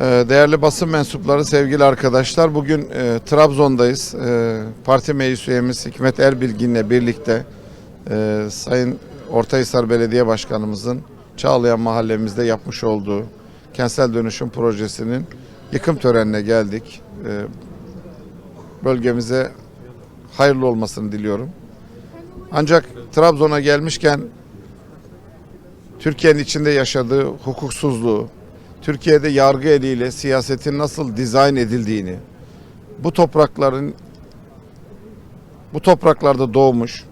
Ee, Değerli basın mensupları, sevgili arkadaşlar, bugün e, Trabzon'dayız. E, parti meclis üyemiz Hikmet Erbilgin'le birlikte e, Sayın Ortahisar Belediye Başkanımızın Çağlayan mahallemizde yapmış olduğu kentsel dönüşüm projesinin yıkım törenine geldik. E, bölgemize hayırlı olmasını diliyorum. Ancak Trabzon'a gelmişken Türkiye'nin içinde yaşadığı hukuksuzluğu, Türkiye'de yargı eliyle siyasetin nasıl dizayn edildiğini, bu toprakların bu topraklarda doğmuş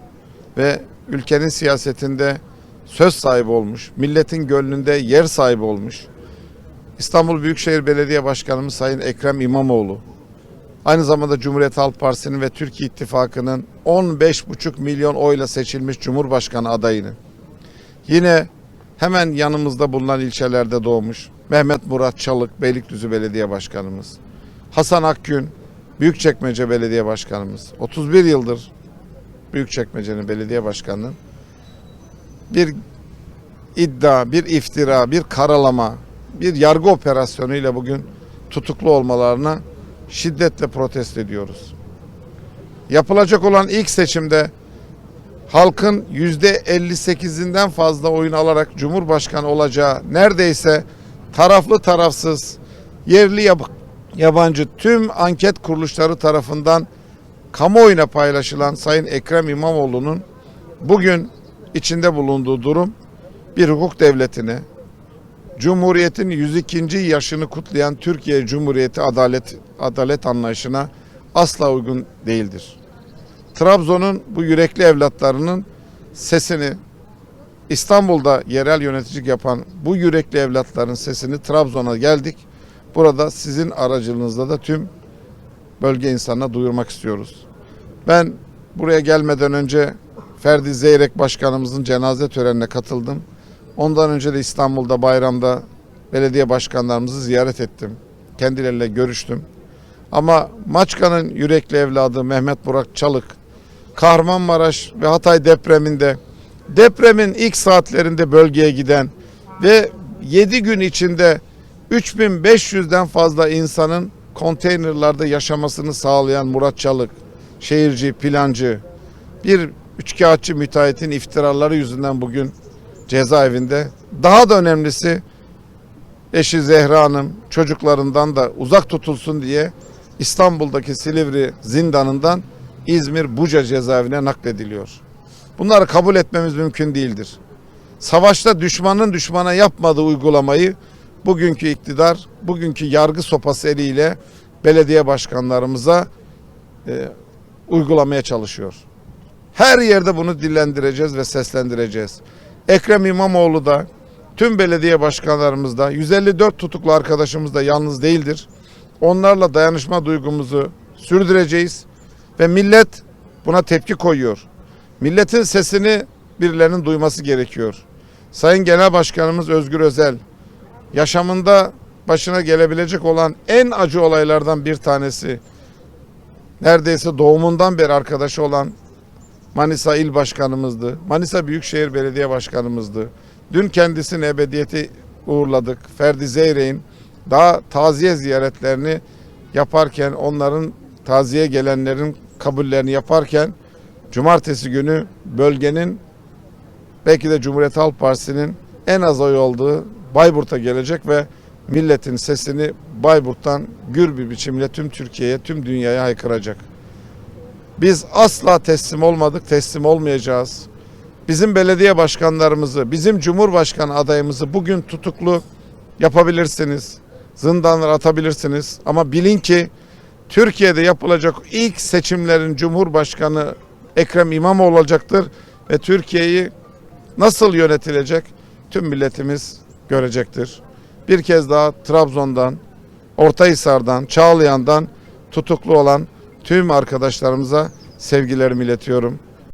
ve ülkenin siyasetinde söz sahibi olmuş, milletin gönlünde yer sahibi olmuş. İstanbul Büyükşehir Belediye Başkanımız Sayın Ekrem İmamoğlu, aynı zamanda Cumhuriyet Halk Partisi'nin ve Türkiye İttifakı'nın 15,5 milyon oyla seçilmiş Cumhurbaşkanı adayını, yine hemen yanımızda bulunan ilçelerde doğmuş Mehmet Murat Çalık Beylikdüzü Belediye Başkanımız, Hasan Akgün Büyükçekmece Belediye Başkanımız, 31 yıldır Büyükçekmece'nin belediye başkanının bir iddia, bir iftira, bir karalama, bir yargı operasyonuyla bugün tutuklu olmalarına şiddetle protesto ediyoruz. Yapılacak olan ilk seçimde halkın yüzde 58'inden fazla oyun alarak Cumhurbaşkanı olacağı neredeyse taraflı tarafsız yerli yab- yabancı tüm anket kuruluşları tarafından kamuoyuna paylaşılan Sayın Ekrem İmamoğlu'nun bugün içinde bulunduğu durum bir hukuk devletine, Cumhuriyet'in 102. yaşını kutlayan Türkiye Cumhuriyeti adalet adalet anlayışına asla uygun değildir. Trabzon'un bu yürekli evlatlarının sesini İstanbul'da yerel yöneticilik yapan bu yürekli evlatların sesini Trabzon'a geldik. Burada sizin aracılığınızla da tüm bölge insanına duyurmak istiyoruz. Ben buraya gelmeden önce Ferdi Zeyrek Başkanımızın cenaze törenine katıldım. Ondan önce de İstanbul'da bayramda belediye başkanlarımızı ziyaret ettim. Kendileriyle görüştüm. Ama Maçka'nın yürekli evladı Mehmet Burak Çalık, Kahramanmaraş ve Hatay depreminde depremin ilk saatlerinde bölgeye giden ve 7 gün içinde 3500'den fazla insanın konteynerlarda yaşamasını sağlayan Murat Çalık, şehirci, plancı, bir üçkağıtçı müteahhitin iftiraları yüzünden bugün cezaevinde. Daha da önemlisi eşi Zehra Hanım çocuklarından da uzak tutulsun diye İstanbul'daki Silivri zindanından İzmir Buca cezaevine naklediliyor. Bunları kabul etmemiz mümkün değildir. Savaşta düşmanın düşmana yapmadığı uygulamayı bugünkü iktidar, bugünkü yargı sopası eliyle belediye başkanlarımıza e, uygulamaya çalışıyor. Her yerde bunu dillendireceğiz ve seslendireceğiz. Ekrem İmamoğlu da tüm belediye başkanlarımız da 154 tutuklu arkadaşımız da yalnız değildir. Onlarla dayanışma duygumuzu sürdüreceğiz ve millet buna tepki koyuyor. Milletin sesini birilerinin duyması gerekiyor. Sayın Genel Başkanımız Özgür Özel yaşamında başına gelebilecek olan en acı olaylardan bir tanesi neredeyse doğumundan beri arkadaşı olan Manisa İl Başkanımızdı. Manisa Büyükşehir Belediye Başkanımızdı. Dün kendisini ebediyeti uğurladık. Ferdi Zeyrek'in daha taziye ziyaretlerini yaparken onların taziye gelenlerin kabullerini yaparken cumartesi günü bölgenin belki de Cumhuriyet Halk Partisi'nin en az oy olduğu Bayburt'a gelecek ve milletin sesini Bayburt'tan gür bir biçimde tüm Türkiye'ye, tüm dünyaya haykıracak. Biz asla teslim olmadık, teslim olmayacağız. Bizim belediye başkanlarımızı, bizim cumhurbaşkanı adayımızı bugün tutuklu yapabilirsiniz. Zindanlara atabilirsiniz. Ama bilin ki Türkiye'de yapılacak ilk seçimlerin cumhurbaşkanı Ekrem İmamoğlu olacaktır ve Türkiye'yi nasıl yönetilecek tüm milletimiz görecektir. Bir kez daha Trabzon'dan, Ortahisar'dan, Çağlayan'dan tutuklu olan tüm arkadaşlarımıza sevgilerimi iletiyorum.